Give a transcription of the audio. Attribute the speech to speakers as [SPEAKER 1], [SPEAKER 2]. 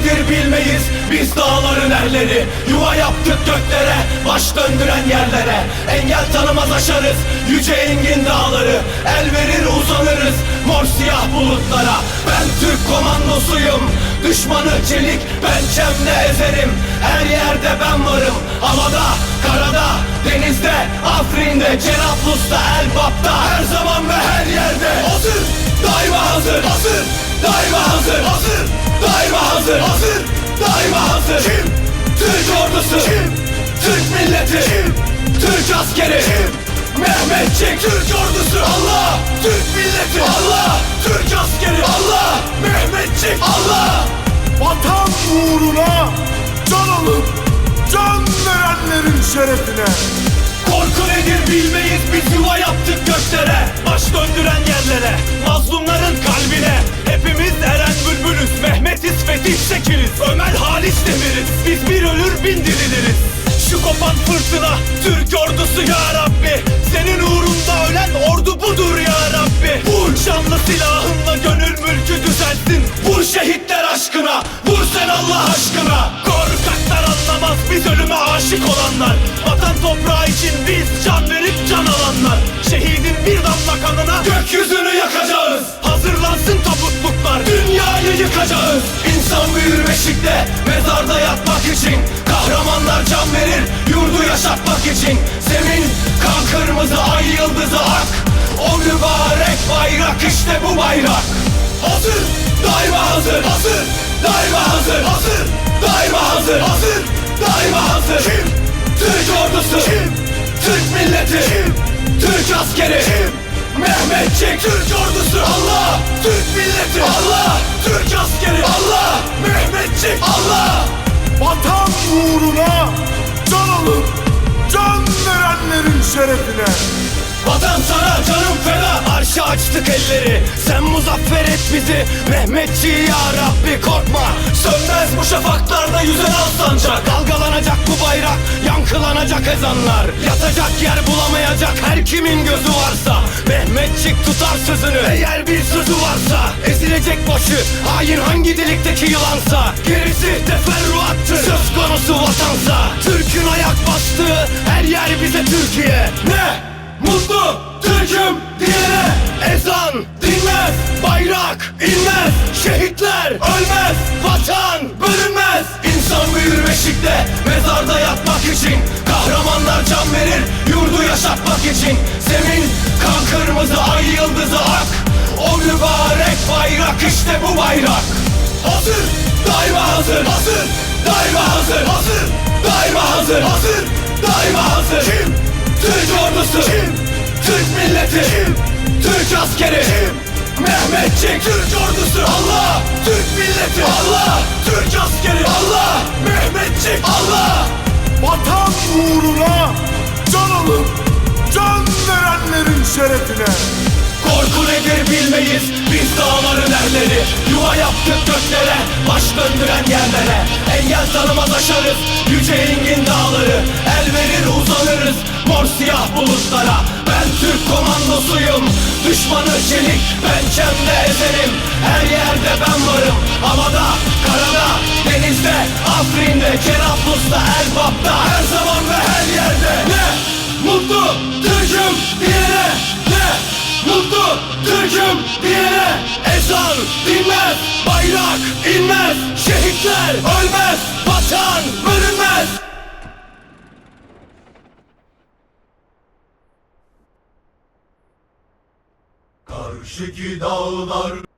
[SPEAKER 1] nedir bilmeyiz. Biz dağların erleri Yuva yaptık göklere Baş döndüren yerlere. Engel tanımaz aşarız Yüce engin dağları. El verir uzanırız Mor siyah bulutlara. Ben Türk komandosuyum Düşmanı çelik pençemle ezerim. Her yerde ben varım Havada, karada, denizde Afrin'de, Cerablus'ta, Elbap'ta. Her zaman ve her yerde. Hazır, daima hazır. Hazır, daima hazır hazır Kim? Türk ordusu. Kim? Türk milleti. Kim? Türk askeri. Kim? Mehmetçik Türk ordusu. Allah! Türk milleti. Allah! Türk askeri. Allah! Mehmetçik Allah!
[SPEAKER 2] Vatan uğruna can alıp can verenlerin şerefine.
[SPEAKER 1] Korku nedir bilmeyiz. Biz yuva yaptık göklere. Baş döndüren yerlere. Mazlumların kalbine. Hepimiz fırtına Türk ordusu ya Rabbi. Senin uğrunda ölen ordu budur ya Rabbi. Vur şanlı silahınla gönül mülkü düzelttin. Vur şehitler aşkına Vur sen Allah aşkına. Korkaklar anlamaz biz ölüme aşık olanlar. Vatan toprağı için biz can verip can alanlar. Şehidin bir damla kanına Gökyüzünü yakacağız. Hazırlansın tabutluklar Dünyayı yıkacağız. İnsan büyür beşikte yaşatmak için Zemin kan kırmızı ay yıldızı ak. O mübarek bayrak işte bu bayrak. Hazır Daima hazır. Hazır Daima hazır. Hazır Daima hazır. Hazır Daima hazır. Kim? Türk ordusu. Kim? Türk milleti. Kim? Türk askeri. Kim? Mehmetçik Türk ordusu. Allah Türk milleti. Allah Türk askeri. Allah Mehmetçik Allah.
[SPEAKER 2] Vatan uğruna can alıp can verenlerin şerefine.
[SPEAKER 1] Vatan sana canım feda Arşa açtık elleri. Sen muzaffer et bizi Mehmetçi ya Rabbi korkma. Sönmez bu şafaklarda yüzen al sancak Dalgalanacak bu bayrak Yankılanacak ezanlar. Yatacak yer her kimin gözü varsa Mehmetçik tutar sözünü. Eğer bir sözü varsa Ezilecek başı. Hain hangi delikteki yılansa Gerisi teferruattır. Söz konusu vatansa Türk'ün ayak bastığı Her yer bize Türkiye. Ne? Mutlu Türk'üm diyene. Ezan dinmez Bayrak inmez. Şehitler ölmez Vatan bölünmez. İnsan büyür beşikte Mezarda yatmak için Kahramanlar can verir Yurdu yaşatmak için. Zemin kan kırmızı ay yıldızı ak. O mübarek bayrak işte bu bayrak. Hazır daima hazır. Hazır daima hazır. Hazır daima hazır. Hazır daima hazır. Kim? Türk ordusu. Kim? Türk milleti. Kim? Türk askeri. Kim? Mehmetçik Türk ordusu. Allah Türk milleti. Allah Türk askeri. Allah Mehmetçik. Allah
[SPEAKER 2] Vatan uğruna can alıp can verenlerin şerefine.
[SPEAKER 1] Korku nedir bilmeyiz Biz dağların erleri. Yuva yaptık göklere Baş döndüren yerlere. Engel tanımaz aşarız Yüce engin dağları. El verir uzanırız Mor siyah bulutlara. Ben Türk komandosuyum Düşmanı çelik Pençemle ezerim. Her yerde ben varım Havada, karada, denizde Afrin'de, Cerablus'ta, Elbap'ta Her zaman ve her yerde Ne? Mutlu Türk'üm diyene Ne? Mutlu Türk'üm diyene ezan dinmez Bayrak inmez Şehitler ölmez Vatan bölünmez
[SPEAKER 2] Karşıki dağlar